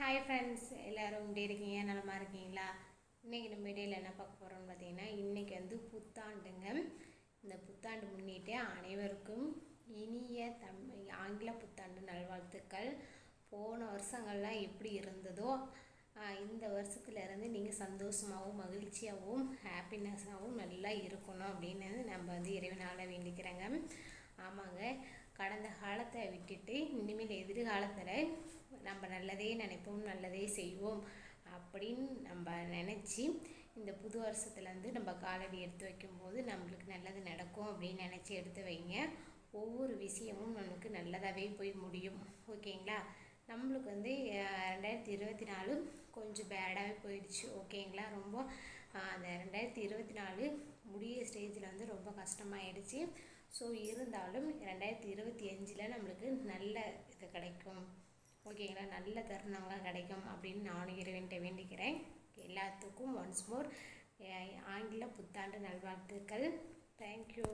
Hi friends எல்லோரும் இப்படி இருக்கீங்க? நலமாக இருக்கீங்களா? இன்றைக்கி நம்ம இடையில் என்ன பார்க்க போகிறோம்னு பார்த்தீங்கன்னா இன்றைக்கி வந்து புத்தாண்டுங்க. இந்த புத்தாண்டு முன்னிட்டு அனைவருக்கும் இனிய தமிழ் ஆங்கில புத்தாண்டு நல்வாழ்த்துக்கள். போன வருஷங்கள்லாம் எப்படி இருந்ததோ இந்த வருஷத்துலேருந்து நீங்கள் சந்தோஷமாகவும் மகிழ்ச்சியாகவும் ஹாப்பினஸ்ஸாகவும் நல்லா இருக்கணும் அப்படின்னு நம்ம வந்து இறைவனால வேண்டிக்கிறேங்க. ஆமாங்க. கடந்த காலத்தை விட்டுட்டு இனிமேல் எதிர்காலத்தில் நம்ம நல்லதே நினைப்போம் நல்லதே செய்வோம் அப்படின்னு நம்ம நினச்சி இந்த புது வருஷத்துலேருந்து நம்ம காலடி எடுத்து வைக்கும்போது நம்மளுக்கு நல்லது நடக்கும் அப்படின்னு நினச்சி எடுத்து வைங்க. ஒவ்வொரு விஷயமும் நமக்கு நல்லதாகவே போய் முடியும். ஓகேங்களா? நம்மளுக்கு வந்து ரெண்டாயிரத்தி இருபத்தி நாலு கொஞ்சம் பேடாகவே போயிடுச்சு. ஓகேங்களா? ரொம்ப அந்த ரெண்டாயிரத்தி இருபத்தி நாலு முடிய ஸ்டேஜில் வந்து ரொம்ப கஷ்டமாயிடுச்சு. ஸோ இருந்தாலும் ரெண்டாயிரத்தி இருபத்தி அஞ்சில் நம்மளுக்கு நல்ல இது கிடைக்கும். ஓகேங்களா? நல்ல தருணங்களாக கிடைக்கும் அப்படின்னு நானும் இறைவன்கிட்ட வேண்டிக்கிறேன். எல்லாத்துக்கும் ஒன்ஸ் மோர் ஆங்கில புத்தாண்டு நல்வாழ்த்துக்கள். தேங்க்யூ